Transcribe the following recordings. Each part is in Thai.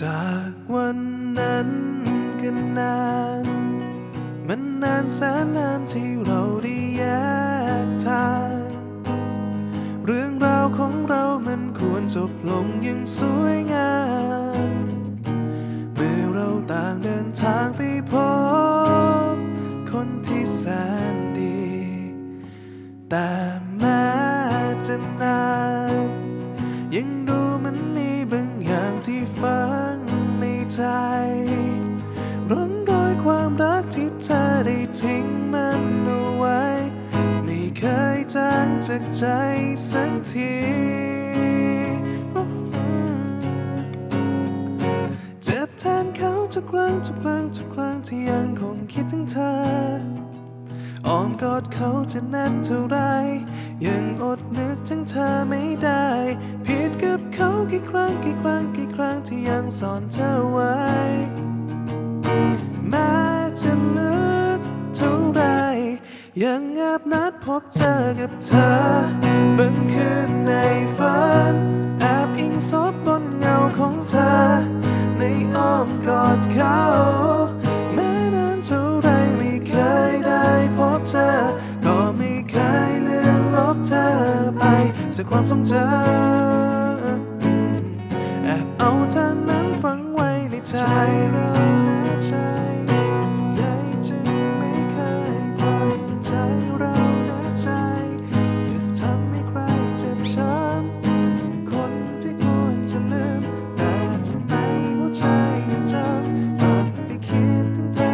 จากวันนั้นกันนาน มันนานแสนนานที่เราได้แยกทางเรื่องราวของเรามันควรจบลงอย่างสวยงาม เมื่อเราต่างเดินทางไปพบ คนที่แสนดี แต่แม้จะนาน ยังดูมันมีบางอย่างที่ฝัง ใจร่องรอยความรักที่เธอได้ทิ้งมันเอาไว้ ไม่เคยจางจากใจสักทีเจ็บแทนเขาทุกครั้งทุกครั้งทุกครั้งที่ยังคงคิดถึงเธออ้อมกอดเขาจะแน่นเท่าไร ยังอดนึกถึงเธอไม่ได้ ดกับเขากี่ครั้งกี่ครั้งกี่ครั้งที่ยังสอนเธอไว้ แม้จะลึกเท่าไร ยังแอบนัดพบเจอกับเธอบางคืนในฝัน แอบอิงซบบนเงาของเธอ ในอ้อมกอดเขาแม้นานเท่าไรไม่เคยได้พบเธอ ก็ไม่เคยเลือนลบเธอไปจากความทรงจำ เธอนั้นฝังไว้ในใจเรานะใจใหญ่จึงไม่เคยฝังใจเรานะใจอย่าทำให้ใครเจ็บช้ำคนที่ควรจะลืมแต่ทำไมหัวใจยังจำกลับไปคิดถึงเธอ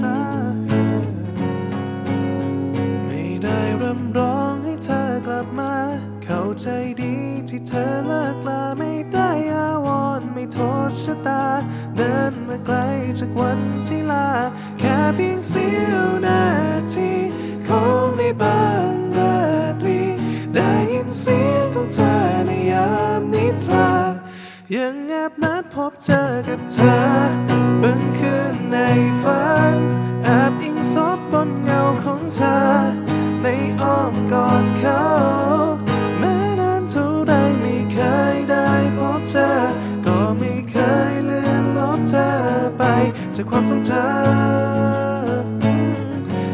ซ้ำๆไม่ได้รำร้องให้เธอกลับมา เข้าใจดีที่เธอเลิกลา ไม่โทษชะตา เดินมาไกลจากวันที่ลา แค่เพียงเสี้ยวนาทีของในบางราตรี ได้ยินเสียงของเธอในยามนิทรายังแอบนัดพบเจอกับเธอ จากความทรงจำ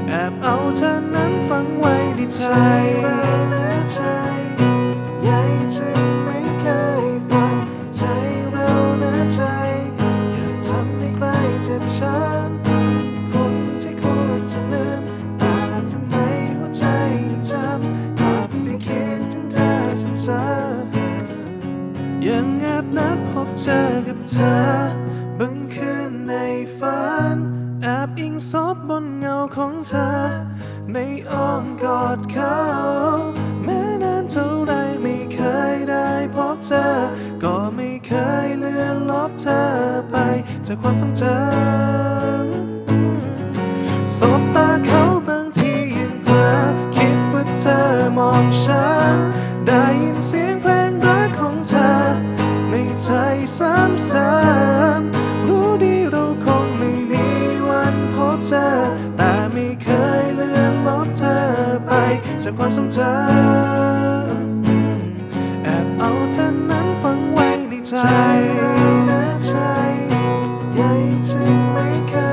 แอบเอาเธอนั้นฝังไว้ในใจ ยังแอบนัดพบเจอกับเธอบางคืนในฝันแอบอิงซบบนเงาของเธอ ในอ้อมกอดเขาแม้นานเท่าไรไม่เคยได้พบเธอ ก็ไม่เคยเลือนลบเธอไปจากความทรงจำสบตาเขาบางทียังเผลอคิดว่าเธอมองฉัน ได้ยินเสียง ความทรงจำแอบเอาเธอนั้นฝังไว้ในใจใจนะใจใหญ่จึงไม่เคย